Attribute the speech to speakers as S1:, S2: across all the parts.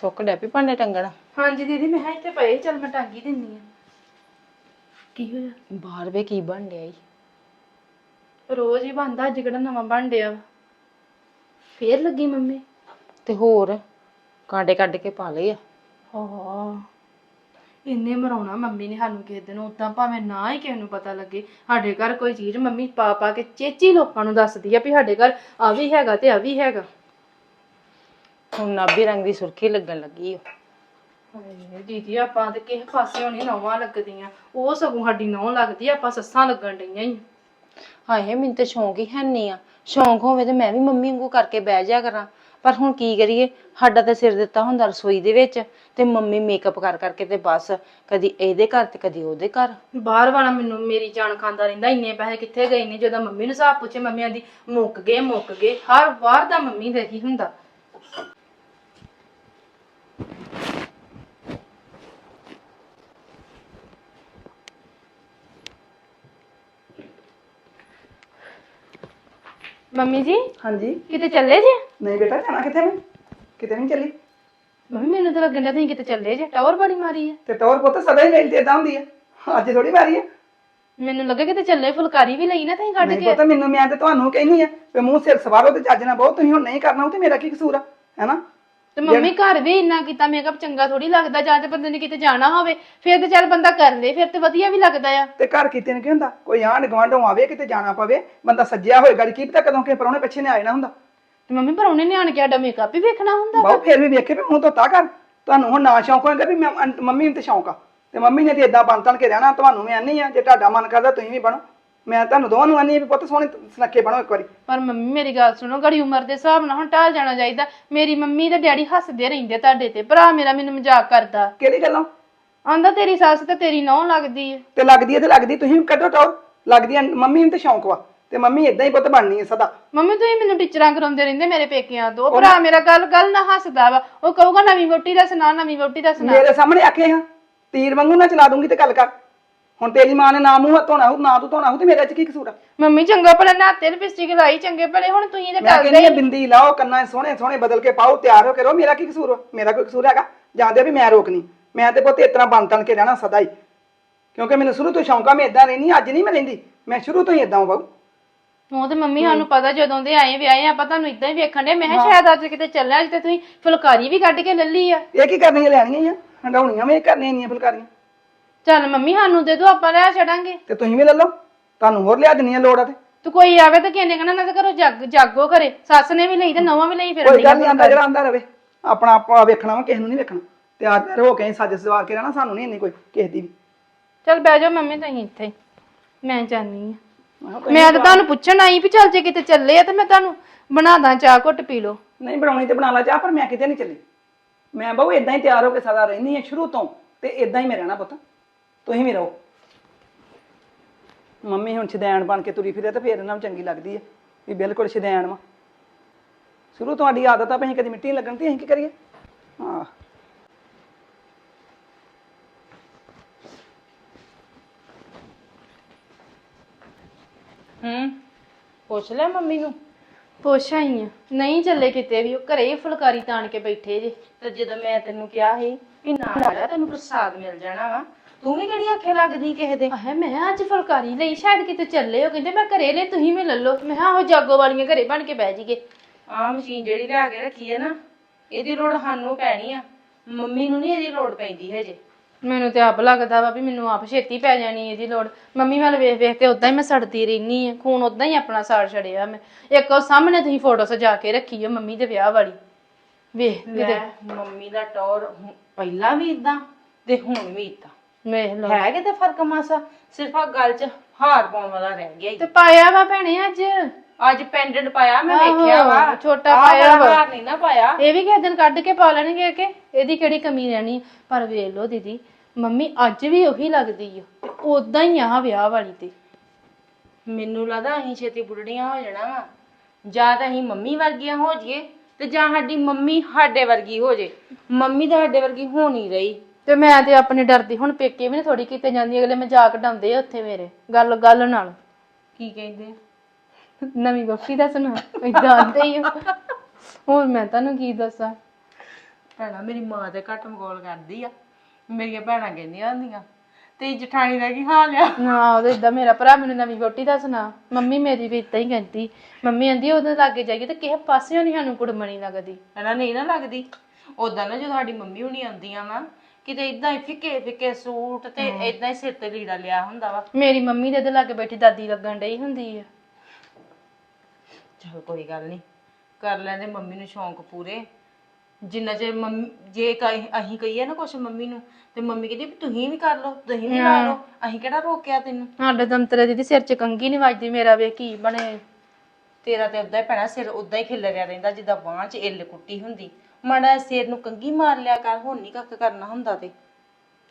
S1: ਸੁੱਕ ਡੈ ਪਈ ਭਾਂਡੇ ਟੰਗਣ।
S2: ਹਾਂਜੀ ਦੀਦੀ ਮੈਂ ਕਿਹਾ ਇੱਥੇ ਪਏ ਚਲ ਮੈਂ ਟੰਗ ਹੀ ਦਿੰਨੀ ਆ। ਕੀ ਹੋਇਆ?
S1: ਬਾਹਰ ਵੇ ਕੀ ਬਣ ਡਿਆ ਈ।
S2: ਰੋਜ਼ ਹੀ ਬੰਦਾ ਅੱਜ ਕਿਹੜਾ ਨਵਾਂ ਬਣ ਡਿਆ ਵਾ। ਫੇਰ ਲੱਗੀ ਮੰਮੀ।
S1: ਤੇ ਹੋਰ ਕਾਂਡੇ ਕੱਢ ਕੇ ਪਾ ਲਏ ਆ।
S2: ਹਾਂ ਇੰਨੇ ਮਰਾਉਣਾ ਮੰਮੀ ਨੇ ਸਾਨੂੰ ਕਿਸੇ ਦਿਨ ਉਦਾਂ ਭਾਵੇਂ ਨਾ ਹੀ ਕਿਸੇ ਨੂੰ ਪਤਾ ਲੱਗੇ। ਸਾਡੇ ਘਰ ਕੋਈ ਚੀਜ਼ ਮੰਮੀ ਪਾ ਪਾ ਕੇ ਚੇਚੀ ਲੋਕਾਂ ਨੂੰ ਦੱਸਦੀ ਆ ਵੀ ਸਾਡੇ ਘਰ ਆ ਵੀ ਹੈਗਾ ਤੇ ਆ ਵੀ ਹੈਗਾ।
S1: ਹੁਣ ਨਾਭੀ ਰੰਗ ਦੀ ਸੁਰਖੀ ਲੱਗਣ ਲੱਗੀ ਓ।
S2: ਹਾਏ ਦੀਦੀ ਆਪਾਂ ਤੇ ਕਿਸੇ ਪਾਸੇ ਨਹੀਂ ਨੌਵਾਂ ਲੱਗਦੀਆਂ। ਉਹ ਸਗੋਂ ਸਾਡੀ ਨੌ ਲੱਗਦੀ ਆ, ਆਪਾਂ ਸੱਸਾਂ ਲੱਗਣ ਡਈਆਂ ਹੀ
S1: ਹਾਏ ਮੈਨੂੰ ਤੇ ਸ਼ੌਂਕ ਹੀ ਹੈ ਨਹੀਂ ਆ। ਸ਼ੌਂਕ ਹੋਵੇ ਤੇ ਮੈਂ ਵੀ ਮੰਮੀ ਵਾਂਗੂ ਕਰਕੇ ਬਹਿ ਜਾ ਕਰਾਂ। ਪਰ ਹੁਣ ਕੀ ਕਰੀਏ? ਸਾਡਾ ਤੇ ਸਿਰ ਦਿੱਤਾ ਹੁੰਦਾ ਰਸੋਈ ਦੇ ਵਿੱਚ। ਤੇ ਮੰਮੀ ਮੇਕਅਪ ਕਰ ਕਰਕੇ ਤੇ ਬਸ ਕਦੀ ਇਹਦੇ ਘਰ ਤੇ ਕਦੀ ਉਹਦੇ ਘਰ।
S2: ਬਾਹਰ ਵਾਲਾ ਮੈਨੂੰ ਮੇਰੀ ਜਾਨ ਖਾਂਦਾ ਰਹਿੰਦਾ ਇੰਨੇ ਪੈਸੇ ਕਿੱਥੇ ਗਏ ਨੇ? ਜਦੋਂ ਮੰਮੀ ਨੂੰ ਹਿਸਾਬ ਪੁੱਛੇ ਮੰਮੀ ਆਂਦੀ ਮੁੱਕ ਗਏ ਮੁੱਕ ਗਏ। ਹਰ ਵਾਰ ਦਾ ਮੰਮੀ ਦਾ ਹੀ ਹੁੰਦਾ। ਮੰਮੀ ਜੀ?
S3: ਹਾਂਜੀ।
S2: ਕਿਤੇ ਚੱਲੇ ਜੇ?
S3: ਨਹੀਂ ਬੇਟਾ ਜਾਣਾ ਕਿੱਥੇ ਮੈਂ? ਕਿਤੇ ਨਹੀਂ ਚੱਲੀ।
S2: ਮੰਮੀ ਮੈਨੂੰ ਤਾਂ ਲੱਗਣ ਡਿਆ ਤੁਸੀਂ ਕਿਤੇ ਚੱਲੇ ਜੇ। ਟਾਵਰ ਬੜੀ ਮਾਰੀ ਹੈ
S3: ਤੇ ਟੌਰ ਪੁੱਤ ਸਦਾ ਹੀ ਮੇਰੀ ਤੇ ਏਦਾਂ ਹੁੰਦੀ ਹੈ ਅੱਜ ਥੋੜੀ ਵਾਰੀ ਹੈ
S2: ਮੈਨੂੰ ਲੱਗਾ ਕਿਤੇ ਚੱਲੇ ਫੁਲਕਾਰੀ ਵੀ ਲਈ ਨਾ ਤੁਸੀਂ ਕੱਢ
S3: ਨਹੀਂ
S2: ਕੇ।
S3: ਪੁੱਤ ਮੈਨੂੰ ਮੈਂ ਤੇ ਤੁਹਾਨੂੰ ਕਹਿਨੀ ਆ ਵੀ ਮੂੰਹ ਸਿਰ ਸਵਾਰੋ ਤੇ ਚੱਜ ਨਾਲ ਬਹੁਤ ਤੁਸੀਂ ਹੁਣ ਨਹੀਂ ਕਰਨਾ ਉਹ ਤੇ ਮੇਰਾ ਕੀ ਕਸੂਰ ਆ ਹੈਨਾ
S2: ਤੇ ਮੰਮੀ ਘਰ ਵੀ ਇੰਨਾ ਕੀਤਾ ਮੇਕਅਪ ਚੰਗਾ ਥੋੜੀ ਲੱਗਦਾ ਜਾਂ ਤੇ ਬੰਦੇ ਨੇ ਕਿਤੇ ਜਾਣਾ ਹੋਵੇ ਫਿਰ ਤੇ ਚੱਲ ਬੰਦਾ ਕਰ ਲੇ ਫਿਰ ਤੇ ਵਧੀਆ ਵੀ ਲੱਗਦਾ ਆ।
S3: ਤੇ ਘਰ ਕੀਤੇ ਨੇ ਕੀ ਹੁੰਦਾ? ਕੋਈ ਆਂਢ ਗੁਆਂਢੋਂ ਆਵੇ ਕਿਤੇ ਜਾਣਾ ਪਵੇ ਬੰਦਾ ਸੱਜਿਆ ਹੋਏ ਗੜੀ ਕੀ ਪਤਾ ਕਦੋਂ ਕਿ ਪਰੌਣੇ ਪਿੱਛੇ ਨੇ ਆ ਜਾਣਾ ਹੁੰਦਾ।
S2: ਤੇ ਮੰਮੀ ਪਰ ਉਹਨੇ ਨਿਆਣ ਕੇ ਸਾਡਾ ਮੇਕਅਪ ਵੀ ਵੇਖਣਾ ਹੁੰਦਾ
S3: ਬਹੁ ਫੇਰ ਵੀ ਵੇਖੇ ਵੀ ਮੂੰਹ ਧੋਤਾ ਕਰ ਤੁਹਾਨੂੰ ਹੁਣ ਨਾ ਸ਼ੌਂਕ ਹੋਏਗਾ ਵੀ ਮੈਂ ਮੰਮੀ ਨੂੰ ਤੇ ਸ਼ੌਂਕ ਆ। ਤੇ ਮੰਮੀ ਨੇ ਤੇ ਇਦਾਂ ਬਣ ਤਣ ਕੇ ਰਹਿਣਾ ਤੁਹਾਨੂੰ ਮੈਂ ਆਨੀ ਆ ਜੇ ਤੁਹਾਡਾ ਮਨ ਕਰਦਾ ਤੁਸੀਂ ਵੀ ਬਣੋ। ਮੈਂ ਤੁਹਾਨੂੰ ਦੋਵਾਂ ਨੂੰ ਆਨੀ ਵੀ ਪੁੱਤ ਸੋਹਣੇ ਸੁਨੱਖੇ ਬਣੋ ਇੱਕ ਵਾਰੀ।
S2: ਪਰ ਮੰਮੀ ਮੇਰੀ ਗੱਲ ਸੁਣੋ ਗੜੀ ਉਮਰ ਦੇ ਹਿਸਾਬ ਨਾਲ ਹੁਣ ਟਾਲ ਜਾਣਾ ਚਾਹੀਦਾ। ਮੇਰੀ ਮੰਮੀ ਤੇ ਡੈਡੀ ਹੱਸਦੇ ਰਹਿੰਦੇ ਤੁਹਾਡੇ ਤੇ ਭਰਾ ਮੇਰਾ ਮੈਨੂੰ ਮਜ਼ਾਕ ਕਰਦਾ।
S3: ਕਿਹੜੀ ਗੱਲੋਂ?
S2: ਆਂਦਾ ਤੇਰੀ ਸੱਸ ਤੇ ਤੇਰੀ ਨੌਂ ਲੱਗਦੀ ਹੈ
S3: ਤੇ ਲੱਗਦੀ ਹੈ ਤੇ ਲੱਗਦੀ ਤੁਸੀਂ ਕੱਢੋ ਟੌਰ। ਲੱਗਦੀ ਹੈ ਮੰਮੀ ਨੂੰ ਤੇ ਸ਼ੌਂਕ ਵਾ। ਤੇ ਮੰਮੀ ਇਦਾਂ ਹੀ ਪੁੱਤ ਬਣਨੀ ਹੈ ਸਦਾ।
S2: ਮੰਮੀ ਤੁਸੀਂ ਮੈਨੂੰ ਟੀਚਰਾਂ ਕਰਾਉਂਦੇ ਰਹਿੰਦੇ ਮੇਰੇ ਪੇਕਿਆਂ ਤੋਂ। ਭਰਾ ਮੇਰਾ ਗੱਲ ਗੱਲ ਨਾ ਹੱਸਦਾ ਵਾ। ਉਹ ਕਹੂਗਾ ਨਵੀਂ ਵੋਟੀ ਦਾ ਸੁਣਾ ਨਵੀਂ ਵੋਟੀ ਦਾ ਸੁਣਾ।
S3: ਮੇਰੇ ਸਾਹਮਣੇ ਆਖੇ ਹਾਂ ਤੀਰ ਵਾਂਗੂ ਨਾ ਚਲਾ ਦੂੰਗੀ ਤੇ ਗੱਲ ਕਰ। ਹੁਣ ਤੇਰੀ ਮਾਂ ਨੇ ਨਾ ਮੂੰਹ ਹੱਥ ਧੋਣਾ ਹੋ ਨਾ ਤੂੰ ਧੋਣਾ ਹੋ ਤੇ ਮੇਰੇ ਚ ਕੀ ਕਸੂਰ ਆ?
S2: ਮੰਮੀ ਚੰਗਾ ਭਲਾ ਨਾਤੇ ਲਿਪਸਟਿਕ ਲਾਈ ਚੰਗੇ ਭਲੇ ਹੁਣ ਤੁਸੀਂ ਤੇ
S3: ਮੈਂ ਕਹਿੰਦੀ ਆ ਬਿੰਦੀ ਲਾਓ ਕੰਨਾਂ 'ਚ ਸੋਹਣੇ ਸੋਹਣੇ ਬਦਲ ਕੇ ਪਾਓ ਤਿਆਰ ਹੋ ਕੇ ਰਹੋ। ਮੇਰਾ ਕੀ ਕਸੂਰ ਵਾ? ਮੇਰਾ ਕੋਈ ਕਸੂਰ ਹੈਗਾ? ਜਾਂਦੇ ਵੀ ਮੈਂ ਰੋਕਣੀ। ਮੈਂ ਤੇ ਪੁੱਤ ਇਸ ਤਰ੍ਹਾਂ ਬਣ ਤਣ ਕੇ ਰਹਿਣਾ ਸਦਾ ਹੀ। ਕਿਉਂਕਿ ਮੈਨੂੰ ਸ਼ੁਰੂ ਤੋਂ ਸ਼ੌਂਕ ਆ ਮੈਂ ਇਦਾਂ ਰਹਿਣੀ ਅੱਜ ਨਹੀਂ ਮੈਂ ਰਹਿੰਦੀ। ਮੈਂ ਸ਼ੁਰੂ ਤੋਂ ਹੀ ਇਦਾਂ ਬਾਬੂ
S2: ਉਹ ਤੇ ਮੰਮੀ ਸਾਨੂੰ ਪਤਾ ਜਦੋਂ ਦੇ ਆਏ ਵਿਆਹੇ ਆਪਾਂ ਤੁਹਾਨੂੰ ਇਦਾਂ ਹੀ ਵੇਖਣ ਦੇ ਮੈਂ ਕਿਹਾ ਸ਼ਾਇਦ ਅੱਜ ਕਿਤੇ ਚੱਲਿਆ ਅੱਜ ਤੇ ਤੁਸੀਂ ਫੁਲਕਾਰੀ ਵੀ ਕੱਢ ਕੇ ਲੱਲੀ ਆ।
S3: ਇਹ ਕੀ ਕਰਨੀਆਂ ਲੈਣੀਆਂ ਹੀ ਆ? ਹੰਡਾਉਣੀਆਂ ਇਹ ਕਰਨੀਆਂ ਨਹੀਂ ਫੁਲਕਾਰੀਆਂ।
S2: ਚੱਲ ਮੰਮੀ ਸਾਨੂੰ ਦੇ ਦਿਓ ਆਪਾਂ ਲੈ ਛੜਾਂਗੇ
S3: ਤੇ ਤੁਸੀਂ ਵੀ ਲੈ ਲਓ ਤੁਹਾਨੂੰ ਹੋਰ ਲਿਆ ਦੇਣੀਆਂ ਲੋੜ ਆ ਤੇ।
S2: ਤੂੰ ਕੋਈ ਆਵੇ ਤਾਂ ਕਿਹਨੇ ਕਹਣਾ ਨਾ ਤਾਂ ਕਰੋ ਜੱਗ ਜਾਗੋ ਘਰੇ। ਸੱਸ ਨੇ ਵੀ ਲਈ ਤੇ ਨਵਾਂ ਵੀ ਲਈ ਫਿਰ
S3: ਕੋਈ ਗੱਲ ਨਹੀਂ ਆਂਦਾ ਜਿਹੜਾ ਆਂਦਾ ਰਵੇ। ਆਪਣਾ ਆਪਾ ਵੇਖਣਾ ਵਾ ਕਿਸੇ ਨੂੰ ਨਹੀਂ ਵੇਖਣਾ। ਤੇ ਆ ਤਿਆਰ ਹੋ ਕੇ ਅਸੀਂ ਸੱਜ ਸਵਾਰ ਕੇ ਰਹਿਣਾ ਸਾਨੂੰ ਨਹੀਂ ਇੰਨੀ ਕੋਈ ਕਿਸੇ ਦੀ ਵੀ।
S2: ਚੱਲ ਬਹਿ ਜਾਓ ਮੰਮੀ ਤੁਸੀਂ ਇੱਥੇ। ਮੈਂ ਜਾਣੀ ਆ।
S3: ਮੈਂ
S2: ਤਾਂ ਤੁਹਾਨੂੰ ਪੁੱਛਣ ਆਈ ਵੀ ਚੱਲ ਜੇ ਕਿਤੇ ਚੱਲੇ ਆ ਤੇ ਮੈਂ ਤੁਹਾਨੂੰ ਬਣਾ ਦਾਂ ਚਾਹ ਘੁੱਟ ਪੀ ਲਓ।
S3: ਨਹੀਂ ਬਣਾਉਣੀ ਤੇ ਬਣਾ ਲਾ ਚਾਹ ਪਰ ਮੈਂ ਕਿਤੇ ਨਹੀਂ ਚੱਲੀ। ਮੈਂ ਬਹੁ ਇਦਾਂ ਹੀ ਤਿਆਰ ਹੋ ਕੇ ਸਦਾ ਰਹਿੰਦੀ ਹਾਂ ਸ਼ੁਰੂ ਤੋਂ ਤੇ ਇਦਾਂ ਹੀ ਮੈਂ ਰਹਿਣਾ ਪੁੱਤ। ਤੁਸੀਂ ਵੀ ਰਹੋ। ਮੰਮੀ ਹੁਣ ਛਦੈਣ ਬਣ ਕੇ ਤੁਰੀ ਫਿਰੇ ਤੇ ਫੇਰ ਇਹਨਾਂ ਨੂੰ ਚੰਗੀ ਲੱਗਦੀ ਹੈ ਵੀ ਬਿਲਕੁਲ ਛਦੈਣ ਵਾ। ਸ਼ੁਰੂ ਤੋਂ ਸਾਡੀ ਆਦਤ ਆ ਵੀ ਅਸੀਂ ਕਦੀ ਮਿੱਟੀ ਨੀ ਲੱਗਣ ਤੇ ਅਸੀਂ ਕੀ ਕਰੀਏ? ਹਾਂ
S1: ਹੂੰ ਪੁੱਛ ਲੈ ਮੰਮੀ ਨੂੰ?
S2: ਪੁੱਛ ਆਈ ਆ ਨਹੀਂ ਚੱਲੇ ਕਿਤੇ ਵੀ ਉਹ ਘਰੇ ਹੀ ਫੁਲਕਾਰੀ ਤਾਣ ਕੇ ਬੈਠੇ ਜੇ।
S1: ਤੇ ਜਦੋਂ ਮੈਂ ਤੈਨੂੰ ਕਿਹਾ ਸੀ ਕਿ ਨਾਲ ਆ ਜਾ ਤੈਨੂੰ ਪ੍ਰਸਾਦ ਮਿਲ ਜਾਣਾ ਵਾ ਤੂੰ ਵੀ ਕਿਹੜੀ ਆਖੇ ਲੱਗਦੀ ਕਿਸੇ ਦੇ?
S2: ਆਹੇ ਮੈਂ ਅੱਜ ਫੁਲਕਾਰੀ ਲਈ ਸ਼ਾਇਦ ਕਿਤੇ ਚੱਲੇ ਹੋ ਕਹਿੰਦੇ ਮੈਂ ਘਰੇ ਲੈ ਤੁਸੀਂ ਵੀ ਲੈ ਲਓ। ਮੈਂ ਕਿਹਾ ਉਹ ਜਾਗੋ ਵਾਲੀਆਂ ਘਰੇ ਬਣ ਕੇ ਬਹਿ ਜੀਗੇ
S1: ਆਹ ਮਸ਼ੀਨ ਜਿਹੜੀ ਲਿਆ ਕੇ ਰੱਖੀ ਹੈ ਨਾ ਇਹਦੀ ਲੋੜ ਸਾਨੂੰ ਪੈਣੀ ਆ। ਮੰਮੀ ਨੂੰ ਨਹੀਂ ਇਹਦੀ ਲੋੜ ਪੈਂਦੀ ਹਜੇ।
S2: ਮੈਨੂੰ ਤੇ ਆਪ ਲੱਗਦਾ ਵਾ ਵੀ ਮੈਨੂੰ ਆਪ ਛੇਤੀ ਪੈ ਜਾਣੀ ਇਹਦੀ ਲੋੜ। ਮੰਮੀ ਵੱਲ ਵੇਖ ਵੇਖ ਕੇ ਉਦਾਂ ਹੀ ਮੈਂ ਸੜਦੀ ਰਹਿਨੀ ਆ। ਖੂਨ ਉਦਾਂ ਹੀ ਆਪਣਾ ਸਾੜ ਛੜਿਆ ਮੈਂ। ਇੱਕ ਉਹ ਸਾਹਮਣੇ ਤੁਸੀਂ ਫੋਟੋ ਸਜਾ ਕੇ ਰੱਖੀ ਆ ਮੰਮੀ ਦੇ ਵਿਆਹ ਵਾਲੀ। ਵੇਖ ਕਿਤੇ।
S1: ਲੈ ਮੰਮੀ ਦਾ ਟੌਰ ਪਹਿਲਾਂ ਵੀ ਇਦਾਂ ਤੇ ਹੁਣ ਵੀ ਇਦਾਂ
S2: ਵੇਖ ਲਓ।
S1: ਹੈ ਕਿਤੇ ਫ਼ਰਕ ਮਾਸਾ? ਸਿਰਫ ਆ ਗੱਲ 'ਚ ਹਾਰ ਪਾਉਣ ਵਾਲਾ ਰਹਿ ਗਿਆ ਈ।
S2: ਤੇ ਪਾਇਆ ਵਾ ਭੈਣੇ ਅੱਜ?
S1: ਅੱਜ ਪੈਂਡੈਂਟ ਪਾਇਆ ਮੈਂ
S2: ਆਹੋ,
S1: ਵੇਖਿਆ ਵਾ।
S2: ਛੋਟਾ
S1: ਆਹ
S2: ਪਾਇਆ
S1: ਵਾਲਾ
S2: ਵਾ।
S1: ਹਾਰ ਨਹੀਂ ਨਾ ਪਾਇਆ।
S2: ਇਹ ਵੀ ਕਿਸੇ ਦਿਨ ਕੱਢ ਕੇ ਪਾ ਲੈਣਗੇ ਕਿ ਇਹਦੀ ਕਿਹੜੀ ਕਮੀ ਰਹਿਣੀ? ਪਰ ਵੇਖ ਲਓ ਦੀਦੀ ਮੰਮੀ ਅੱਜ ਵੀ ਉਹੀ ਲੱਗਦੀ ਓ ਤੇ ਉਦਾਂ ਹੀ ਆ ਵਿਆਹ ਵਾਲੀ ਤੇ।
S1: ਮੈਨੂੰ ਲੱਗਦਾ ਅਸੀਂ ਛੇਤੀ ਬੁੱਢੜੀਆਂ ਹੋ ਜਾਣਾ ਵਾ। ਜਾਂ ਤਾਂ ਅਸੀਂ ਮੰਮੀ ਵਰਗੀਆਂ ਹੋ ਜਾਈਏ ਤੇ ਜਾਂ ਸਾਡੀ ਮੰਮੀ ਸਾਡੇ ਵਰਗੀ ਹੋ ਜੇ। ਮੰਮੀ ਤਾਂ ਸਾਡੇ ਵਰਗੀ ਹੋ ਨਹੀਂ ਰਹੀ।
S2: ਤੇ ਮੈਂ ਤੇ ਆਪਣੇ ਡਰਦੀ ਹੁਣ ਪੇਕੇ ਵੀ ਨੀ ਥੋੜੀ ਕਿਤੇ ਜਾਂਦੀ ਅਗਲੇ ਮਜ਼ਾਕ ਡਾਉਂਦੇ ਆ ਉੱਥੇ ਮੇਰੇ ਗੱਲ ਗੱਲ ਨਾਲ।
S1: ਕੀ ਕਹਿੰਦੇ?
S2: ਨਵੀਂ ਬੱਫੀ ਦਾ ਸੁਣਾ ਇਦਾਂ ਆਂਦੇ ਹੀ ਆ। ਹੋਰ ਮੈਂ ਤੁਹਾਨੂੰ ਕੀ ਦੱਸਾਂ?
S1: ਭੈਣਾ ਮੇਰੀ ਮਾਂ ਤੇ ਘੱਟ ਮਗੌਲ ਕਰਦੀ ਆ। ਮੇਰੀਆਂ ਭੈਣਾਂ ਕਹਿੰਦੀਆਂ ਹੁੰਦੀਆਂ ਤੇ ਜਠਾਣੀ ਦਾ ਕੀ ਹਾਲ ਆ?
S2: ਨਾ ਉਹਦੇ ਇਦਾਂ ਮੇਰਾ ਭਰਾ ਮੈਨੂੰ ਨਵੀਂ ਵੋਟੀ ਦਾ ਸੁਣਾ। ਮੰਮੀ ਮੇਰੀ ਵੀ ਇਦਾਂ ਹੀ ਕਹਿੰਦੀ। ਮੰਮੀ ਕਹਿੰਦੀ ਉਹਦੇ ਲਾਗੇ ਜਾਈਏ ਤੇ ਕਿਸੇ ਪਾਸਿਓਂ ਨਹੀਂ ਸਾਨੂੰ ਕੁੜਮਣੀ ਲੱਗਦੀ।
S1: ਇਹਨਾਂ ਨਹੀਂ ਨਾ ਲੱਗਦੀ। ਉਦਾਂ ਨਾ ਜਦੋਂ ਸਾਡੀ ਮੰਮੀ ਹੁਣੀ ਆਉਂਦੀਆਂ ਵਾ ਕਿਤੇ ਇਦਾਂ ਹੀ ਫਿੱਕੇ ਫਿੱਕੇ ਸੂਟ ਤੇ ਇਦਾਂ ਹੀ ਸਿਰ ਤੇ ਲੀੜਾ ਲਿਆ ਹੁੰਦਾ ਵਾ।
S2: ਮੇਰੀ ਮੰਮੀ ਦੇ ਇਹਦੇ ਲਾਗੇ ਬੈਠੀ ਦਾਦੀ ਲੱਗਣ ਡਈ ਹੁੰਦੀ ਆ।
S1: ਚਲ ਕੋਈ ਗੱਲ ਨਹੀਂ ਕਰ ਲੈਂਦੇ ਮੰਮੀ ਨੂੰ ਸ਼ੌਂਕ ਪੂਰੇ। ਜਿੰਨਾ ਚਿਰ ਮੰਮੀ ਜੇ ਕਹੀ- ਅਸੀਂ ਕਹੀਏ ਨਾ ਕੁਛ ਮੰਮੀ ਨੂੰ ਤੇ ਮੰਮੀ ਕਹਿੰਦੀ ਵੀ ਤੁਸੀਂ ਵੀ ਕਰ ਲਓ ਤੁਸੀਂ ਵੀ ਲਾ ਲਓ ਅਸੀਂ ਕਿਹੜਾ ਰੋਕਿਆ ਤੈਨੂੰ?
S2: ਸਾਡੇ ਦੰਤਰੇ ਦੀਦੀ ਸਿਰ 'ਚ ਕੰਗੀ ਨਹੀਂ ਵੱਜਦੀ ਮੇਰਾ ਵੇ ਕੀ ਬਣੇ।
S1: ਤੇਰਾ ਤੇ ਉਦਾਂ ਹੀ ਪੈਣਾ ਸਿਰ ਉਦਾਂ ਹੀ ਖਿਲਰਿਆ ਰਹਿੰਦਾ ਜਿੱਦਾਂ ਬਾਂਹ 'ਚ ਇੱਲ ਕੁੱਟੀ ਹੁੰਦੀ। ਮਾੜਾ ਸਿਰ ਨੂੰ ਕੰਗੀ ਮਾਰ ਲਿਆ ਕਰ ਹੁਣ ਨਹੀਂ ਕੱਖ ਕਰਨਾ ਹੁੰਦਾ ਤੇ।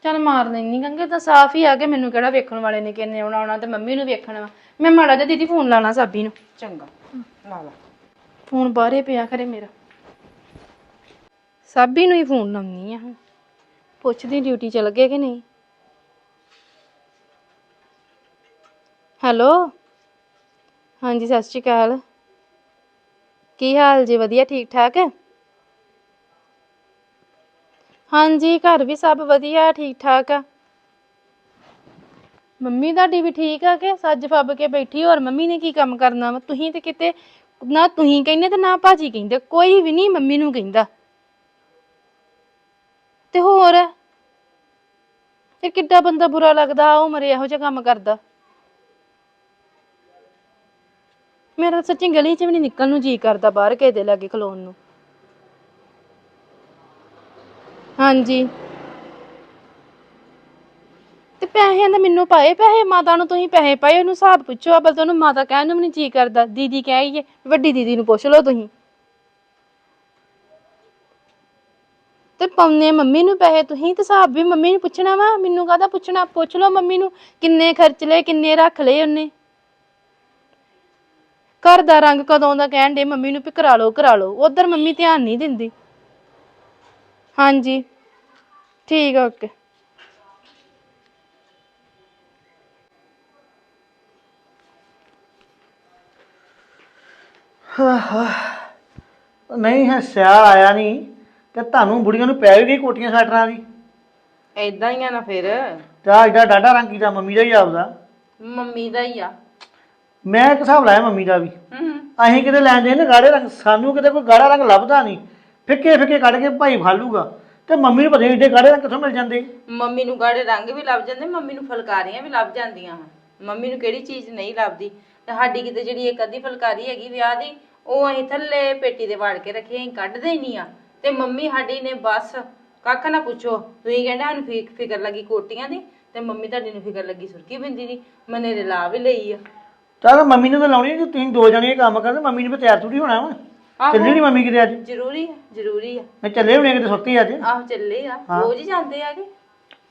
S2: ਚੱਲ ਮਾਰ ਲੈਣੀ ਕੰਗੇ ਤਾਂ ਸਾਫ਼ ਹੀ ਆ ਕਿ ਮੈਨੂੰ ਕਿਹੜਾ ਵੇਖਣ ਵਾਲੇ ਨੇ ਕਿੰਨੇ ਆਉਣਾ ਆਉਣਾ ਤੇ ਮੰਮੀ ਨੂੰ ਵੇਖਣਾ ਵਾ। ਮੈਂ ਮਾੜਾ ਜਿਹਾ ਦੀਦੀ ਫੋਨ ਲਾਣਾ ਸਾਬੀ ਨੂੰ।
S1: ਚੰਗਾ ਲਾ ਲਾ।
S2: ਫੋਨ ਬਾਹਰੇ ਪਿਆ ਖਰੇ ਮੇਰਾ। ਸਾਬੀ ਨੂੰ ਹੀ ਫੋਨ ਲਾਉਣੀ ਆ ਹੁਣ। ਪੁੱਛਦੀ ਡਿਊਟੀ ਚਲ ਗਏ ਕਿ ਨਹੀਂ। ਹੈਲੋ? ਹਾਂਜੀ ਸਤਿ ਸ਼੍ਰੀ ਅਕਾਲ। ਕੀ ਹਾਲ ਜੀ? ਵਧੀਆ ਠੀਕ ਠਾਕ ਹਾਂਜੀ, ਘਰ ਵੀ ਸਭ ਵਧੀਆ ਠੀਕ ਠਾਕ ਆ। ਮੰਮੀ, ਤੁਹਾਡੀ ਵੀ ਠੀਕ ਆ ਕਿ ਸੱਜ ਫੱਬ ਕੇ ਬੈਠੀ, ਹੋਰ ਮੰਮੀ ਨੇ ਕੀ ਕੰਮ ਕਰਨਾ ਵਾ? ਤੁਸੀਂ ਤੇ ਕਿਤੇ ਨਾ ਤੁਸੀਂ ਕਹਿੰਦੇ ਤੇ ਨਾ ਭਾਜੀ ਕਹਿੰਦੇ, ਕੋਈ ਵੀ ਨਹੀਂ ਮੰਮੀ ਨੂੰ ਕਹਿੰਦਾ। ਤੇ ਹੋਰ? ਤੇ ਕਿੱਡਾ ਬੰਦਾ ਬੁਰਾ ਲੱਗਦਾ, ਉਹ ਮਰੇ ਇਹੋ ਜਿਹਾ ਕੰਮ ਕਰਦਾ। ਮੇਰਾ ਤਾਂ ਸੱਚੀ ਗਲੀ 'ਚ ਵੀ ਨਹੀਂ ਨਿਕਲਣ ਨੂੰ ਜੀ ਕਰਦਾ, ਬਾਹਰ ਕਿਸੇ ਦੇ ਲਾਗੇ ਖਲੋਣ ਨੂੰ। ਹਾਂਜੀ। ਤੇ ਪੈਸਿਆਂ ਦਾ ਮੈਨੂੰ ਪਾਏ, ਪੈਸੇ ਮਾਤਾ ਨੂੰ ਤੁਸੀਂ ਪੈਸੇ ਪਾਏ, ਉਹਨੂੰ ਹਿਸਾਬ ਪੁੱਛੋ ਅਬਲ ਤੁਹਾਨੂੰ ਮਾਤਾ ਕਹਿਣ ਨੂੰ ਵੀ ਨਹੀਂ ਜੀ ਕਰਦਾ। ਦੀਦੀ ਕਹੇਗੀ ਵੱਡੀ ਦੀਦੀ ਨੂੰ ਪੁੱਛ ਲਓ ਤੁਸੀਂ। ਤੇ ਪਾਉਨੇ ਮੰਮੀ ਨੂੰ ਪੈਸੇ, ਤੁਸੀਂ ਤੇ ਹਿਸਾਬ ਵੀ ਮੰਮੀ ਨੂੰ ਪੁੱਛਣਾ ਵਾ, ਮੈਨੂੰ ਕਾਹਦਾ ਪੁੱਛਣਾ, ਪੁੱਛ ਲਓ ਮੰਮੀ ਨੂੰ, ਕਿੰਨੇ ਖਰਚ ਲਏ, ਕਿੰਨੇ ਰੱਖ ਲਏ ਉਹਨੇ। ਘਰ ਦਾ ਰੰਗ ਕਦੋਂ ਦਾ ਕਹਿਣ ਦੇ ਮੰਮੀ ਨੂੰ ਵੀ ਕਰਾ ਲਓ ਕਰਾ ਲਓ, ਉਧਰ ਮੰਮੀ ਧਿਆਨ ਨਹੀਂ ਦਿੰਦੀ। ਹਾਂਜੀ। ਠੀਕ ਆ ਓਕੇ
S4: ਨਹੀਂ ਹੈ ਸਿਆਲ ਆਇਆ ਨਹੀਂ ਤੇ ਤੁਹਾਨੂੰ ਬੁੜੀਆਂ ਨੂੰ ਪੈ ਵੀ ਗਈ ਕੋਟੀਆਂ ਸੈਟਰਾਂ ਦੀ।
S1: ਏਦਾਂ ਹੀ ਆ ਨਾ ਫਿਰ।
S4: ਤੇ ਆ ਏਡਾ ਡਾਡਾ ਰੰਗ ਕੀਤਾ ਮੰਮੀ ਦਾ ਹੀ ਆਪਦਾ।
S1: ਮੰਮੀ ਦਾ ਹੀ ਆ।
S4: ਮੈਂ ਇੱਕ ਹਿਸਾਬ ਲਾਇਆ ਮੰਮੀ ਦਾ ਵੀ।
S1: ਹੂੰ।
S4: ਅਸੀਂ ਕਿਤੇ ਲੈਣ ਦੇ ਨੇ ਗਾੜੇ ਰੰਗ ਸਾਨੂੰ ਕਿਤੇ ਕੋਈ ਗਾੜਾ ਰੰਗ ਲੱਭਦਾ ਨਹੀਂ। ਫਿੱਕੇ ਫਿੱਕੇ ਕੱਢ ਕੇ ਭਾਈ ਫਾਲੂਗਾ ਤੇ ਮੰਮੀ ਨੂੰ ਪਤਾ ਨਹੀਂ ਏਡੇ ਗਾੜੇ ਰੰਗ ਕਿੱਥੋਂ ਮਿਲ ਜਾਂਦੇ।
S1: ਮੰਮੀ ਨੂੰ ਗਾੜੇ ਰੰਗ ਵੀ ਲੱਭ ਜਾਂਦੇ ਮੰਮੀ ਨੂੰ ਫੁਲਕਾਰੀਆਂ ਵੀ ਲੱਭ ਜਾਂਦੀਆਂ ਮੰਮੀ ਨੂੰ ਕਿਹੜੀ ਚੀਜ਼ ਨਹੀਂ ਲੱਭਦੀ। ਤੇ ਸਾਡੀ ਕਿਤੇ ਜਿਹੜੀ ਇੱਕ ਅੱਧੀ ਫੁਲਕਾਰੀ ਹੈਗੀ ਵਿਆਹ ਦੀ ਉਹ ਅਸੀਂ ਥੱਲੇ ਪੇਟੀ ਦੇ ਵਾੜ ਕੇ ਰੱਖੀ ਅਸੀਂ ਕੱਢਦੇ ਹੀ ਨਹੀਂ ਆ। ਤੇ ਮੰਮੀ ਸਾਡੀ ਨੇ ਬਸ ਕੱਖ ਨਾ ਪੁੱਛੋ। ਤੁਸੀਂ ਕਹਿੰਦੇ ਸਾਨੂੰ ਫਿ- ਫਿਕਰ ਲੱਗੀ ਕੋਟੀਆਂ ਦੀ ਤੇ ਮੰਮੀ ਤੁਹਾਡੀ ਨੂੰ ਫਿਕਰ ਲੱਗੀ ਸੁਰਖੀ ਬਿੰਦੀ ਦੀ ਮਨੇ ਦੇ ਲਾ ਵੀ ਲਈ ਆ।
S4: ਚੱਲ ਮੰਮੀ ਨੂੰ ਤਾਂ ਲਾਉਣੀ ਤੁਸੀਂ ਦੋ ਜਣੇ ਇਹ ਕੰਮ ਕਰਦੇ ਮੰਮੀ ਨੇ ਵੀ ਤਿਆਰ ਥੋੜੀ ਹੋਣਾ ਵਾ।
S1: ਆਹੋ।
S4: ਚੱਲੀ ਨਹੀਂ ਮੰਮੀ ਕਿਤੇ ਅੱਜ?
S1: ਜ਼ਰੂਰੀ ਆ ਜ਼ਰੂਰੀ ਆ।
S4: ਮੈਂ ਚੱਲੇ ਹੋਣੇ ਕਿਤੇ ਸੁੱਤੀ ਅੱਜ?
S1: ਆਹੋ ਚੱਲੇ ਆ। ਰੋਜ਼ ਹੀ ਜਾਂਦੇ ਆਗੇ।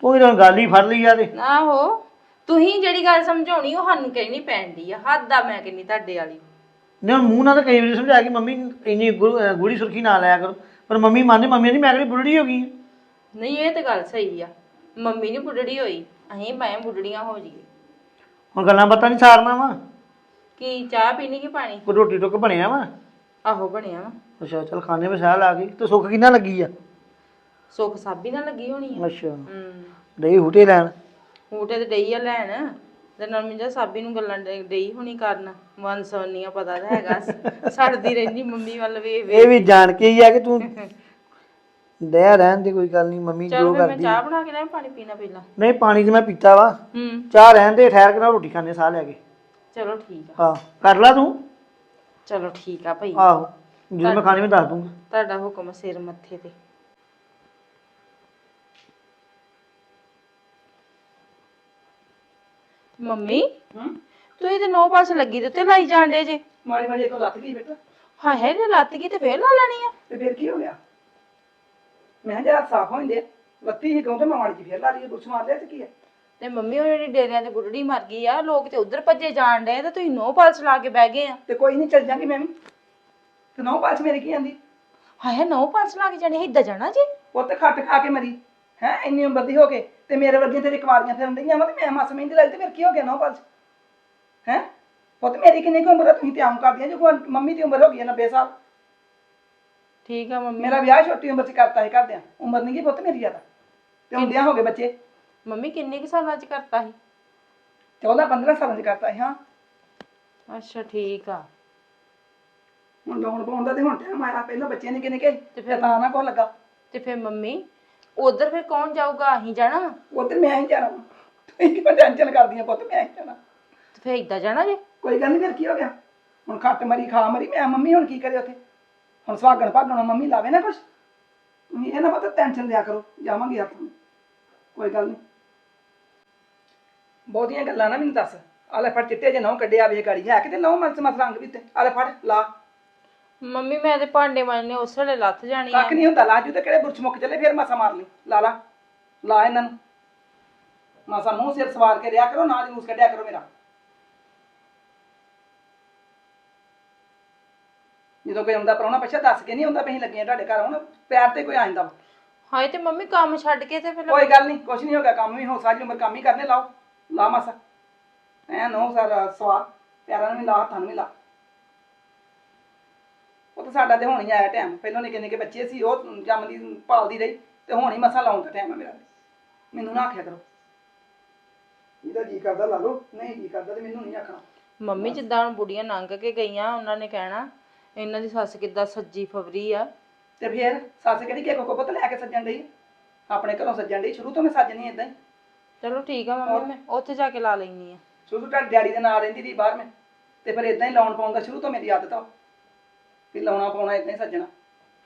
S4: ਤੂੰ ਇਹਨਾਂ ਗੱਲ ਹੀ ਫੜ ਲਈ ਆ ਤੇ।
S1: ਆਹੋ। ਤੁਸੀਂ ਜਿਹੜੀ ਗੱਲ ਸਮਝਾਉਣੀ ਉਹ ਸਾਨੂੰ ਕਹਿਣੀ ਪੈਂਦੀ ਆ। ਹੱਦ ਆ ਮੈਂ ਕਹਿੰਨੀ ਤੁਹਾਡੇ ਵਾਲੀ
S4: ਨੇ। ਮੂੰਹ ਨਾਲ ਤਾਂ ਕਈ ਵਾਰੀ ਸਮਝਾ ਕਿ ਮੰਮੀ ਇੰਨੀ ਗੁ- ਅਹ ਗੂੜੀ ਸੁਰਖੀ ਨਾ ਲਾਇਆ ਕਰੋ। ਪਰ ਮੰਮੀ ਮੰਨਦੇ ਮੰਮੀ ਦੀ ਮੈਂ ਕਿਹੜੀ ਬੁੱਢੜੀ ਹੋ ਗਈ ਹਾਂ।
S1: ਨਹੀਂ ਇਹ ਤੇ ਗੱਲ ਸਹੀ ਆ। ਮੰਮੀ ਨੀ ਬੁੱਢੜੀ ਹੋਈ। ਅਸੀਂ ਭਾਵੇਂ ਬੁੱਢੜੀਆਂ ਹੋ ਜਾਈਏ।
S4: ਹੁਣ ਗੱਲਾਂ ਬਾਤਾਂ ਨਹੀਂ ਸਾਰਨਾ ਵਾ।
S1: ਕੀ ਚਾਹ ਪੀਣੀ ਕਿ ਪਾਣੀ?
S4: ਕੋਈ ਰੋਟੀ ਟੁੱਕ ਬਣਿਆ ਵਾ?
S1: ਆਹੋ ਬਣਿਆ ਵਾ
S4: ਅੱਛਾ ਚੱਲ ਖਾਣੇ ਵਿੱਚ ਸਾਲ ਆ ਗਈ ਤੇ ਸੁੱਖ ਕਿੰਨਾ ਲੱਗੀ ਆ?
S1: ਸੁੱਖ ਸਾਬੀ ਨਾਲ ਲੱਗੀ ਹੋਣੀ ਆ।
S4: ਅੱਛਾ।
S1: ਹੂੰ।
S4: ਡਈ ਹੂਟੇ ਲੈਣ?
S1: ਹੂਟੇ ਤੇ ਡਈ ਆ ਲੈਣ। ਤੇ ਨਰਮਿੰਦਰ ਸਾਬੀ ਨੂੰ ਗੱਲਾਂ ਡੇ- ਡਈ ਹੋਣੀ ਕਰਨ। ਵਨ ਸੋਨੀਆ ਪਤਾ ਤਾਂ ਹੈਗਾ। ਸੜਦੀ ਰਹਿੰਦੀ ਮੰਮੀ ਵੱਲ ਵੇ ਵੇ
S4: ਇਹ ਵੀ ਜਾਣ ਕੇ ਹੀ ਆ ਕਿ ਤੂੰ ਦਇਆ ਰਹਿਣ ਦੀ ਕੋਈ ਗੱਲ ਨਹੀਂ ਮੰਮੀ
S1: ਚੱਲ
S4: ਜੋ
S1: ਮੈਂ
S4: ਕਰਦੀ
S1: ਚਾਹ ਬਣਾ ਕੇ ਲੈ ਪਾਣੀ ਪੀਣਾ ਪਹਿਲਾਂ।
S4: ਨਹੀਂ ਪਾਣੀ ਤੇ ਮੈਂ ਪੀਤਾ ਵਾ।
S1: ਹੂੰ।
S4: ਚਾਹ ਰਹਿਣ ਦੇ ਠਹਿਰ ਕੇ ਨਾ ਰੋਟੀ ਖਾਣੇ ਸਾਹ ਲੈ ਕੇ।
S1: ਚਲੋ ਠੀਕ ਆ।
S4: ਹਾਂ ਕਰ ਲਾ ਤੂੰ।
S1: ਚਲੋ ਠੀਕ ਆ ਭਾਈ
S4: ਆਹੋ ਜਦੋਂ ਮੈਂ ਖਾਣੇ ਮੈਂ ਦੱਸ ਦੂੰਗਾ
S1: ਤੁਹਾਡਾ ਹੁਕਮ ਸਿਰ ਮੱਥੇ ਤੇ ਮੰਮੀ ਤੁਸੀਂ ਤੇ ਨੌ ਪਾਸ ਲੱਗੀ ਤੇ ਉੱਤੇ ਲਾਈ ਜਾਂਦੇ ਜੇ
S3: ਮਾੜੀ ਮਾੜੀ ਇੱਕ ਲੱਤ ਗਈ ਬੇਟਾ
S1: ਹਾਂ ਹੈ ਜੇ ਲੱਤ ਗਈ ਤੇ ਫੇਰ ਲਾ ਲੈਣੀ ਆ
S3: ਤੇ ਫਿਰ ਕੀ ਹੋ ਗਿਆ ਮੈਂ ਜਰਾ ਸਾਫ਼ ਹੋ ਜਾਂਦੇ ਲੱਤੀ ਹੀ ਕਿਉਂ ਤੇ ਮੈਂ ਮਾੜੀ ਜੀ ਫੇਰ ਲਾ ਲਈ ਗੁੱਸ ਮਾਰ ਲਿਆ ਤੇ ਕੀ ਹੈ
S1: ਤੇ ਮੰਮੀ ਉਹ ਜਿਹੜੀ ਡੇਰਿਆਂ ਤੇ ਬੁੱਢੜੀ ਮਰ ਗਈ ਆ ਲੋਕ ਤੇ ਉਧਰ ਭੱਜੇ ਜਾਣ ਡਏ ਤੇ ਤੁਸੀਂ ਨੌ ਪਾਸ ਲਾ ਕੇ ਬਹਿ ਗਏ ਆ।
S3: ਤੇ ਕੋਈ ਨਹੀਂ ਚੱਲ ਜਾਂਗੀ ਮੈਂ ਵੀ। ਤੇ ਨੌ ਪਾਸ ਮੇਰੇ ਕੀ ਆਂਦੀ?
S1: ਹਾਏ ਨੌ ਪਾਸ ਲਾ ਕੇ ਜਾਣੇ ਏਦਾਂ ਜਾਣਾ ਜੀ?
S3: ਉਹ ਤੇ ਖੱਟ ਖਾ ਕੇ ਮਰੀ। ਹੈ ਇੰਨੀ ਉਮਰ ਦੀ ਹੋ ਕੇ ਤੇ ਮੇਰੇ ਵਰਗੀਆਂ ਤੇਰੀ ਕੁਆਰੀਆਂ ਫਿਰਨ ਡਈਆਂ ਵਾ ਤੇ ਮੈਂ ਮਾਸ ਮਹਿੰਦੀ ਤੇ ਫਿਰ ਕੀ ਹੋ ਗਿਆ ਨੌ ਪਾਸ ਹੈ? ਪੁੱਤ ਮੇਰੀ ਕਿੰਨੀ ਕੁ ਉਮਰ ਹੈ ਤੁਸੀਂ ਤੇ ਆਮ ਕਰਦੀਆਂ ਜੋ ਮੰਮੀ ਦੀ ਉਮਰ ਹੋ ਗਈ ਹੈ 90 ਸਾਲ।
S1: ਠੀਕ ਆ ਮੰਮੀ।
S3: ਮੇਰਾ ਵਿਆਹ ਛੋਟੀ ਉਮਰ 'ਚ ਕਰਤਾ ਸੀ ਘਰਦਿਆਂ। ਉਮਰ ਨਹੀਂ ਗਈ ਪੁੱਤ ਮੇਰੀ ਜ਼ਿਆਦਾ। ਤੇ ਹੁੰਦਿਆਂ ਹੋ ਗਏ ਬੱਚੇ।
S1: ਮੰਮੀ ਕਿੰਨੇ ਕੁ ਸਾਲਾਂ ਚ ਕਰਤਾ ਸੀ?
S3: 14 15 ਸਾਲਾਂ 'ਚ ਕਰਤਾ ਸੀ ਹਾਂ।
S1: ਅੱਛਾ ਠੀਕ ਆ।
S3: ਹੁਣ ਲਾਉਣ ਪਾਉਣ ਦਾ ਤੇ ਹੁਣ ਟਾਈਮ ਆਇਆ ਪਹਿਲਾਂ ਬੱਚੇ ਨੇ ਕਿਨੇ ਕਿ? ਤੇ ਫਿਰ ਤਾਂ ਨਾ ਕੋ ਲੱਗਾ।
S1: ਤੇ ਫਿਰ ਮੰਮੀ ਉਧਰ ਫਿਰ ਕੌਣ ਜਾਊਗਾ? ਅਸੀਂ ਜਾਣਾ? ਵਾ?
S3: ਉਧਰ ਮੈਂ ਹੀ ਜਾਣਾ ਵਾ। ਤੁਸੀਂ ਕਿਉਂ ਟੈਨਸ਼ਨ ਕਰਦੀਆਂ ਪੁੱਤ ਮੈਂ ਹੀ ਜਾਣਾ।
S1: ਤੇ ਫਿਰ ਇਦਾਂ ਜਾਣਾ ਜੇ?
S3: ਕੋਈ ਗੱਲ ਨਹੀਂ ਫਿਰ ਕੀ ਹੋ ਗਿਆ? ਹੁਣ ਖੱਟ ਮਰੀ ਖਾ ਮਰੀ ਮੈਂ ਮੰਮੀ ਹੁਣ ਕੀ ਕਰੇ ਉੱਥੇ? ਹੁਣ ਸੁਹਾਗਣ ਭਾਗਣ ਮੰਮੀ ਲਾਵੇ ਨਾ ਕੁਛ? ਤੁਸੀਂ ਇਹ ਨਾ ਪਤਾ ਟੈਨਸ਼ਨ ਲਿਆ ਕਰੋ ਜਾਵਾਂਗੇ ਆਪਾਂ। ਕੋਈ ਗੱਲ ਨਹੀਂ ਬਹੁਤੀਆਂ ਗੱਲਾਂ ਨਾ ਮੈਨੂੰ ਦੱਸ। ਆਲੇ ਫੜ ਚਿੱਟੇ ਜੇ ਨਹੁੰ ਕੱਢਿਆ ਵੇ ਗਾੜੀ। ਹੈ ਕਿਤੇ ਨਹੁੰ ਮਰਚ ਮਸ ਰੰਗ ਵੀ ਤੇ ਆਲੇ ਫੜ ਲਾ।
S1: ਮੰਮੀ ਮੈਂ ਤੇ ਭਾਂਡੇ ਮਾਂਜਣੇ ਉਸ ਵੇਲੇ ਲੱਥ ਜਾਣੀ ਆ।
S3: ਕੱਖ ਨਹੀਂ ਹੁੰਦਾ ਲਾਜੂ ਤੇ ਕਿਹੜੇ ਬੁਰਚ ਮੁੱਕ ਚੱਲੇ ਫਿਰ ਮਾਸਾ ਮਾਰ ਲਈ। ਲਾ ਲਾ। ਲਾ ਇਹਨਾਂ ਨੂੰ। ਮਾਸਾ ਮੂੰਹ ਸਿਰ ਸਵਾਰ ਕੇ ਰਿਆ ਕਰੋ ਨਾ ਜਲੂਸ ਕੱਢਿਆ ਕਰੋ ਮੇਰਾ। ਜਦੋਂ ਕੋਈ ਆਉਂਦਾ ਪ੍ਰਾਹੁਣਾ ਪਛਾ ਦੱਸ ਕੇ ਨਹੀਂ ਆਉਂਦਾ ਪਈ ਲੱਗੇ ਆ ਤੁਹਾਡੇ ਘਰ। ਹੁਣ ਪੈਰ ਤੇ ਕੋਈ ਆ ਜਾਂਦਾ ਵਾ।
S1: ਹਾਏ ਤੇ ਮੰਮੀ ਕੰਮ ਛੱਡ ਕੇ ਤੇ ਫਿਰ
S3: ਕੋਈ ਗੱਲ ਨਹੀਂ ਕੁਛ ਨਹੀਂ ਹੋਗਾ ਕੰਮ ਵੀ ਹੋ ਸਾਰੀ ਉਮਰ ਕੰਮ ਹੀ ਕਰਨੇ ਲਾਓ। ਲਾ ਮਾਸਾ। ਐ ਨੋ ਸਾਰਾ ਸਵਾਰ ਪੈਰਾਂ ਨੂੰ ਵੀ ਲਾ ਹੱਥਾਂ ਨੂੰ ਵੀ ਲਾ। ਉਹ ਤਾਂ ਸਾਡਾ ਤੇ ਹੁਣ ਹੀ ਆਇਆ ਟਾਈਮ ਪਹਿਲਾਂ ਨਿੱਕੇ ਨਿੱਕੇ ਬੱਚੇ ਸੀ ਉਹ ਜੰਮਦੀ ਪਾਲਦੀ ਰਹੀ ਤੇ ਹੁਣ ਹੀ ਮਸਾ ਲਾਉਣ ਦਾ ਟਾਈਮ ਹੈ ਮੇਰਾ ਮੈਨੂੰ ਨਾ ਆਖਿਆ ਕਰੋ। ਇਹਦਾ ਜੀ ਕਰਦਾ ਲਾ ਲਓ ਨਹੀਂ ਜੀ ਕਰਦਾ ਤੇ ਮੈਨੂੰ ਨਹੀਂ ਆਖਣਾ।
S1: ਮੰਮੀ ਜਿੱਦਾਂ ਹੁਣ ਬੁੜੀਆਂ ਲੰਘ ਕੇ ਗਈਆਂ ਉਹਨਾਂ ਨੇ ਕਹਿਣਾ ਇਹਨਾਂ ਦੀ ਸੱਸ ਕਿੱਦਾਂ ਸੱਜੀ ਫਵਰੀ ਆ।
S3: ਤੇ ਫਿਰ ਸੱਸ ਕਿਹੜੀ ਕਿ ਕੋ ਪੁੱਤ ਲੈ ਕੇ ਸੱਜਣ ਡਈ? ਆਪਣੇ ਘਰੋਂ ਸੱਜਣ ਡਈ ਸ਼ੁਰੂ ਤੋਂ ਮੈਂ ਸੱਜਣੀ ਇਦਾਂ ਹੀ।
S1: ਚਲੋ ਠੀਕ ਆ ਮੰਮੀ ਮੈਂ ਉੱਥੇ ਜਾ ਕੇ ਲਾ ਲੈਣੀ ਆ।
S3: ਸ਼ੁਰੂ ਤੋਂ ਤੁਹਾਡੇ ਡੈਡੀ ਦੇ ਨਾਲ ਰਹਿੰਦੀ ਸੀ ਬਾਹਰ ਮੈਂ। ਤੇ ਫਿਰ ਇਦਾਂ ਹੀ ਲਾਉਣ ਪਾਉਣ ਦਾ ਸ਼ੁਰੂ ਤੋਂ ਮੇਰੀ ਆਦਤ ਆ। ਵੀ ਲਾਉਣਾ ਪਾਉਣਾ ਇਦਾਂ ਹੀ ਸੱਜਣਾ।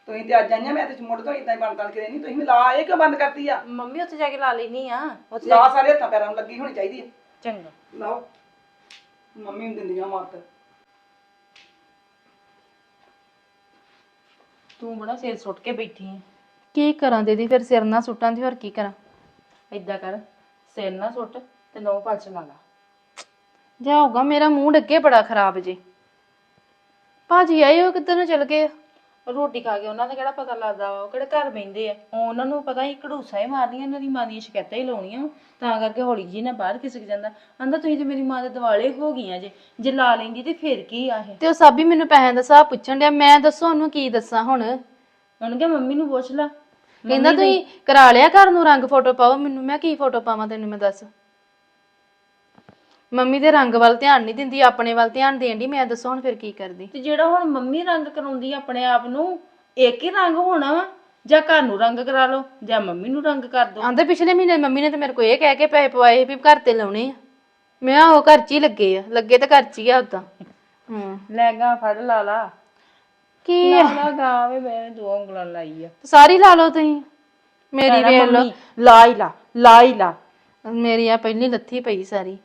S3: ਤੁਸੀਂ ਤੇ ਅੱਜ ਆਈਆਂ ਮੈਂ ਤੇ ਮੁੱਢ ਤੋਂ ਇਦਾਂ ਹੀ ਬਣ ਤਣ ਕੇ ਰਹਿਣੀ। ਤੁਸੀਂ ਵੀ ਲਾ ਇਹ ਕਿਉਂ ਬੰਦ ਕਰਤੀ ਆ?
S1: ਮੰਮੀ ਉੱਥੇ ਜਾ ਕੇ ਲਾ ਲੈਣੀ ਆ। ਉੱਥੇ
S3: ਲਾ ਸਾਰੇ ਹੱਥਾਂ ਪੈਰਾਂ ਨੂੰ ਲੱਗੀ ਹੋਣੀ ਚਾਹੀਦੀ ਹੈ
S1: ਚੰਗਾ।
S3: ਲਾਓ। ਮੰਮੀ ਨੂੰ ਦਿੰਦੀਆਂ ਮਾਰਤ
S1: ਤੂੰ ਬੜਾ ਸਿਰ ਸੁੱਟ ਕੇ ਬੈਠੀ ਆ।
S2: ਕੀ ਕਰਾਂ ਦੀਦੀ? ਫਿਰ ਸਿਰ ਨਾ ਸੁੱਟਾਂ ਦੀ ਹੋਰ ਕੀ ਕਰਾਂ?
S1: ਏਦਾਂ ਕਰ। ਸਿਰ ਨਾ ਸੁੱਟ ਤੇ ਨੌ ਪਲਚ ਲਾ। ਲਾ
S2: ਜਾਊਗਾ ਮੇਰਾ ਮੂਡ ਅੱਗੇ ਬੜਾ ਖਰਾਬ ਜੀ। ਭਾਜੀ ਆਏ ਉਹ ਕਿੱਧਰ ਨੂੰ ਚਲ ਗਏ?
S1: ਰੋਟੀ ਖਾ ਕੇ ਉਹਨਾਂ ਦਾ ਕਿਹੜਾ ਪਤਾ ਲੱਗਦਾ ਵਾ ਉਹ ਕਿਹੜੇ ਘਰ ਬੈੰਦੇ ਆ। ਉਹ ਉਹਨਾਂ ਨੂੰ ਪਤਾ ਹੀ ਘੜੂਸਾ ਹੀ ਮਾਰਨੀਆਂ ਇਹਨਾਂ ਦੀ ਮਾਂ ਦੀਆਂ ਸ਼ਿਕਾਇਤਾਂ ਹੀ ਲਾਉਣੀਆਂ ਤਾਂ ਕਰਕੇ ਹੌਲੀ ਜੀ ਨਾ ਬਾਹਰ ਖਿਸਕ ਜਾਂਦਾ। ਆਂਦਾ ਤੁਸੀਂ ਤੇ ਮੇਰੀ ਮਾਂ ਦੇ ਦਿਵਾਲੇ ਹੋ ਗਈਆਂ ਜੇ। ਜੇ ਲਾ ਲੈਂਦੀ ਤੇ ਫਿਰ ਕੀ ਆ ਇਹ?
S2: ਤੇ ਉਹ ਸਾਬੀ ਮੈਨੂੰ ਪੈਸਿਆਂ ਦਾ ਹਿਸਾਬ ਪੁੱਛਣ ਡਿਆ ਮੈਂ ਦੱਸੋ ਉਹਨੂੰ ਕੀ ਦੱਸਾਂ ਹੁਣ?
S1: ਉਹਨੂੰ ਕਿਹਾ ਮੰਮੀ ਨੂੰ ਪੁੱਛ ਲਾ।
S2: ਕਹਿੰਦਾ ਤੁਸੀਂ ਕਰਾ ਲਿਆ ਘਰ ਨੂੰ ਰੰਗ ਫੋਟੋ ਪਾਓ ਮੈਨੂੰ ਮੈਂ ਕੀ ਫੋਟੋ ਪਾਵਾਂ ਤੈਨੂੰ ਮੈਂ ਦੱਸ। ਮੰਮੀ ਦੇ ਰੰਗ ਵੱਲ ਧਿਆਨ ਨਹੀਂ ਦਿੰਦੀ ਆਪਣੇ ਵੱਲ ਧਿਆਨ ਦੇਣ ਦੀ ਮੈਂ ਦੱਸੋ ਹੁਣ ਫਿਰ ਕੀ ਕਰਦੀ।
S1: ਤੇ ਜਿਹੜਾ ਹੁਣ ਮੰਮੀ ਰੰਗ ਕਰਾਉਂਦੀ ਆ ਆਪਣੇ ਆਪ ਨੂੰ ਇੱਕ ਹੀ ਰੰਗ ਹੋਣਾ ਵਾ ਜਾਂ ਘਰ ਨੂੰ ਰੰਗ ਕਰਾ ਲਓ ਜਾਂ ਮੰਮੀ ਨੂੰ ਰੰਗ ਕਰ ਦਿਓ।
S2: ਆਂਦੇ ਪਿਛਲੇ ਮਹੀਨੇ ਮੰਮੀ ਨੇ ਤੇ ਮੇਰੇ ਕੋਲ ਇਹ ਕਹਿ ਕੇ ਪੈਸੇ ਪਵਾਏ ਵੀ ਘਰ ਤੇ ਲਾਉਣੇ ਆ। ਮੈਂ ਕਿਹਾ ਉਹ ਘਰ 'ਚ ਹੀ ਲੱਗੇ ਆ ਲੱਗੇ ਤਾਂ ਘਰ 'ਚ ਹੀ ਆ ਉਦਾਂ ਹੂੰ
S1: ਲੈ ਗਾ ਫੜ ਲਾ ਲਾ।
S2: ਕੀ
S1: ਲਾ ਲਾ ਗਾ ਵੇ ਮੈਂ ਦੋ ਉਂਗਲਾਂ ਲਾਈ ਆ।
S2: ਸਾਰੀ ਲਾ ਲਓ ਤੁਸੀਂ। ਮੇਰੀ ਵੇਖ ਲਓ।
S1: ਮੰਮੀ, ਲਾ ਹੀ ਲਾ ਲਾ ਹੀ ਲਾ।
S2: ਮੇਰੀ ਆ ਪਹਿਲੀ ਲੱਥੀ ਪਈ ਸਾਰੀ।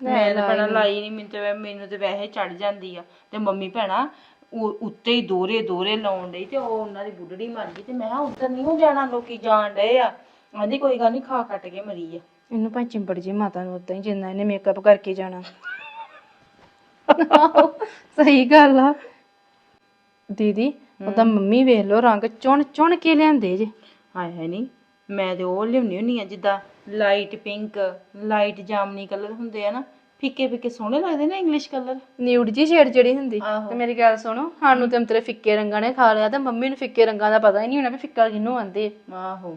S1: ਮੈਂ ਤਾਂ ਭੈਣਾ ਲਾਈ ਨਹੀਂ ਮੈਨੂੰ ਤੇ ਮੈਨੂੰ ਤੇ ਵੈਸੇ ਚੜ ਜਾਂਦੀ ਆ। ਤੇ ਮੰਮੀ ਭੈਣਾ ਉਹ ਉੱਤੇ ਹੀ ਦੋਰੇ ਦੋਰੇ ਲਾਉਣ ਡਈ ਤੇ ਉਹ ਉਹਨਾਂ ਦੀ ਬੁੱਢੜੀ ਮਰ ਗਈ ਤੇ ਮੈਂ ਕਿਹਾ ਉੱਧਰ ਨਹੀਂ ਹੋ ਜਾਣਾ ਲੋਕੀ ਜਾਣ ਡਏ ਆ। ਆਂਦੀ ਕੋਈ ਗੱਲ ਨਹੀਂ ਖਾ ਕੱਟ ਕੇ ਮਰੀ ਆ।
S2: ਇਹਨੂੰ ਭਾਵੇਂ ਚਿੰਬੜ ਜੇ ਮਾਤਾ ਨੂੰ ਉਦਾਂ ਹੀ ਜਿੰਨਾ ਇਹਨੇ ਮੇਕਅਪ ਕਰਕੇ ਜਾਣਾ। ਸਹੀ ਗੱਲ ਆ। ਦੀਦੀ ਉਹਦਾ ਮੰਮੀ ਵੇਖ ਲਓ ਰੰਗ ਚੁਣ ਚੁਣ ਕੇ ਲਿਆਂਦੇ ਜੇ।
S1: ਹਾਏ ਹੈ ਨਹੀਂ ਮੈਂ ਤੇ ਉਹ ਲਿਆਉਣੀ ਹੁੰਨੀ ਆ ਜਿੱਦਾਂ ਲਾਈਟ ਪਿੰਕ ਲਾਈਟ ਜਾਮਨੀ ਕਲਰ ਹੁੰਦੇ ਆ ਨਾ ਫਿੱਕੇ ਫਿੱਕੇ ਸੋਹਣੇ ਲੱਗਦੇ ਨਾ ਇੰਗਲਿਸ਼ ਕਲਰ
S2: ਨਿਊਡ ਜੀ ਸ਼ੇਡ ਜਿਹੜੀ ਹੁੰਦੀ।
S1: ਆਹੋ।
S2: ਤੇ ਮੇਰੀ ਗੱਲ ਸੁਣੋ ਸਾਨੂੰ ਤੇ ਅੰਤਰੇ ਫਿੱਕੇ ਰੰਗਾਂ ਨੇ ਖਾ ਲਿਆ ਤੇ ਮੰਮੀ ਨੂੰ ਫਿੱਕੇ ਰੰਗਾਂ ਦਾ ਪਤਾ ਹੀ ਨਹੀਂ ਹੋਣਾ ਵੀ ਫਿੱਕਾ ਕਿਹਨੂੰ ਆਂਦੇ
S1: ਆਹੋ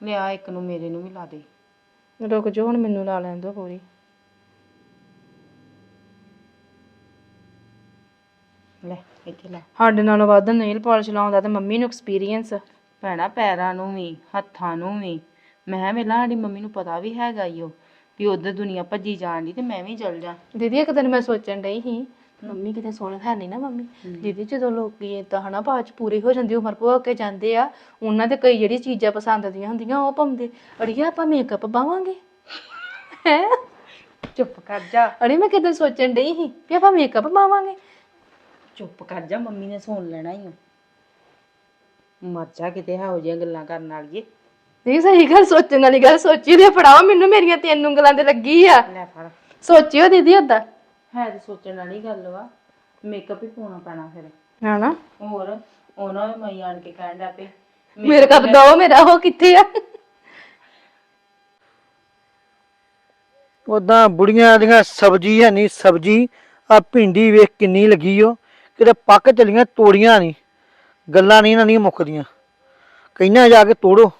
S1: ਲਿਆ ਇੱਕ ਨੂੰ ਮੇਰੇ ਨੂੰ ਵੀ ਲਾ ਦੇ।
S2: ਰੁਕ ਜੋ ਹੁਣ ਮੈਨੂੰ ਲਾ ਲੈਣ ਦੋ ਪੂਰੀ।
S1: ਲੈ। ਇੱਥੇ ਲਾ।
S2: ਸਾਡੇ ਨਾਲੋਂ ਵੱਧ ਨੇਲ ਪਾਲਿਸ਼ ਲਾਉਂਦਾ ਤੇ ਮੰਮੀ ਨੂੰ ਐਕਸਪੀਰੀਅੰਸ
S1: ਭੈਣਾ ਪੈਰਾਂ ਨੂੰ ਵੀ ਹੱਥਾਂ ਨੂੰ ਵੀ। ਮੈਂ ਕਿਹਾ ਵੇਲਾ ਸਾਡੀ ਮੰਮੀ ਨੂੰ ਪਤਾ ਵੀ ਹੈਗਾ ਈ ਉਹ ਵੀ ਉਧਰ ਦੁਨੀਆ ਭੱਜੀ ਜਾਣ ਦੀ ਤੇ ਮੈਂ ਵੀ ਚੱਲ ਜਾ।
S2: ਦੀਦੀ ਇੱਕ ਦਿਨ ਮੈਂ ਸੋਚਣ ਡਈ ਸੀ ਮੰਮੀ ਕਿਤੇ ਸੋਹਣੇ ਹੈ ਨਹੀਂ ਨਾ ਮੰਮੀ। ਦੀਦੀ ਜਦੋਂ ਲੋਕੀ ਏਦਾਂ ਹਨਾ ਬਾਅਦ ਚ ਪੂਰੇ ਹੋ ਜਾਂਦੀ ਉਮਰ ਭੋਗ ਕੇ ਜਾਂਦੇ ਆ ਉਹਨਾਂ ਦੇ ਕਈ ਜਿਹੜੀ ਚੀਜ਼ਾਂ ਪਸੰਦ ਦੀਆਂ ਹੁੰਦੀਆਂ ਉਹ ਪਾਉਂਦੇ। ਅੜੀਏ ਆਪਾਂ ਮੇਕਅਪ ਪਾਵਾਂਗੇ? ਹੈ?
S1: ਚੁੱਪ ਕਰ ਜਾ।
S2: ਅੜੀ ਮੈਂ ਕਿਤੇ ਸੋਚਣ ਡਈ ਸੀ ਵੀ ਆਪਾਂ ਮੇਕਅਪ ਪਾਵਾਂਗੇ।
S1: ਚੁੱਪ ਕਰ ਜਾ ਮੰਮੀ ਨੇ ਸੁਣ ਲੈਣਾ ਹੀ ਮਰ ਜਾ ਕਿਤੇ ਇਹੋ ਜਿਹੀਆਂ ਗੱਲਾਂ ਕਰਨ ਵਾਲੀਏ।
S2: ਨਹੀਂ ਸਹੀ ਗੱਲ ਸੋਚਣ ਵਾਲੀ ਗੱਲ ਸੋਚੀ ਦੇ ਫੜਾਓ ਮੈਨੂੰ ਮੇਰੀਆਂ ਤਿੰਨ ਉਂਗਲਾਂ ਤੇ ਲੱਗੀ ਆ।
S1: ਲੈ ਫੜ।
S2: ਸੋਚਿਓ ਦੀਦੀ ਓਦਾਂ?
S1: ਹੈ ਤੇ ਸੋਚਣ ਵਾਲੀ ਗੱਲ ਵਾ ਮੇਕਅਪ ਹੀ ਪਾਉਣਾ ਪੈਣਾ ਫਿਰ।
S2: ਹਨਾ?
S1: ਹੋਰ ਉਹਨਾਂ ਵੀ ਮਈ ਆਣ ਕੇ ਕਹਿਣ ਲੱਗ ਪਏ
S2: ਮੇਰੇ ਕੱਪ ਦੋ ਮੇਰਾ ਉਹ ਕਿੱਥੇ ਆ?
S4: ਉਦਾਂ ਬੁੜੀਆਂ ਦੀਆਂ ਸਬਜ਼ੀ ਹੈ ਨਹੀਂ ਸਬਜ਼ੀ ਆ ਭਿੰਡੀ ਵੇਖ ਕਿੰਨੀ ਲੱਗੀ ਓ। ਕਿਤੇ ਪੱਕ ਚਲੀਆਂ, ਤੋੜੀਆਂ ਨਹੀਂ। ਗੱਲਾਂ ਨਹੀਂ ਇਹਨਾਂ ਦੀਆਂ ਮੁੱਕਦੀਆਂ। ਕਹਿੰਨਾ ਜਾ ਕੇ ਤੋੜੋ,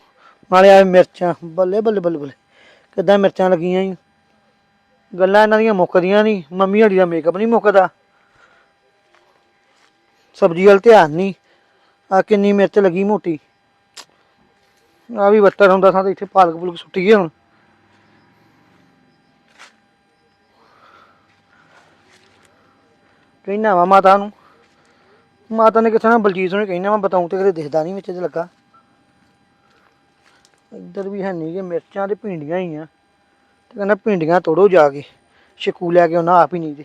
S4: ਨਾਲੇ ਆ ਮਿਰਚਾਂ। ਬੱਲੇ ਬੱਲੇ ਬੱਲੇ ਬੱਲੇ। ਕਿੱਦਾਂ ਮਿਰਚਾਂ ਲੱਗੀਆਂ ਈ? ਗੱਲਾਂ ਇਹਨਾਂ ਦੀਆਂ ਮੁੱਕਦੀਆਂ ਨਹੀਂ। ਮੰਮੀ ਹੜੀ ਦਾ ਮੇਕਅਪ ਨਹੀਂ ਮੁੱਕਦਾ। ਸਬਜ਼ੀ ਵੱਲ ਧਿਆਨ ਨਹੀਂ। ਆ ਕਿੰਨੀ ਮਿਰਚ ਲੱਗੀ ਮੋਟੀ। ਆ ਵੀ ਬੱਤਰ ਹੁੰਦਾ ਸਾਂ ਤੇ, ਇੱਥੇ ਪਾਲਕ ਪੁਲਕ ਸੁੱਟੀ ਗਏ ਹੁਣ। ਕਹਿਣਾ ਵਾ ਮਾਤਾ ਨੂੰ। ਮਾਤਾ ਨੇ ਕਿਥਾਂ ਬਲਜੀਤ ਨੂੰ ਕਹਿਣਾ ਮੈਂ ਬਤਾਉਂ ਤੇ ਕਦੇ ਦਿਖਦਾ ਨਹੀਂ, ਵਿੱਚ ਤੇ ਲੱਗਾ। ਇੱਧਰ ਵੀ ਹੈ ਨਹੀਂ ਕਿ ਮਿਰਚਾਂ ਤੇ ਭਿੰਡੀਆਂ ਹੀ ਆ। ਤੇ ਕਹਿੰਦਾ, ਭਿੰਡੀਆਂ ਤੋੜੋ ਜਾ ਕੇ। ਸ਼ਿਕੂ ਲੈ ਕੇ ਉਹਨਾਂ ਆਪ ਹੀ ਨਹੀਂ ਦੇ।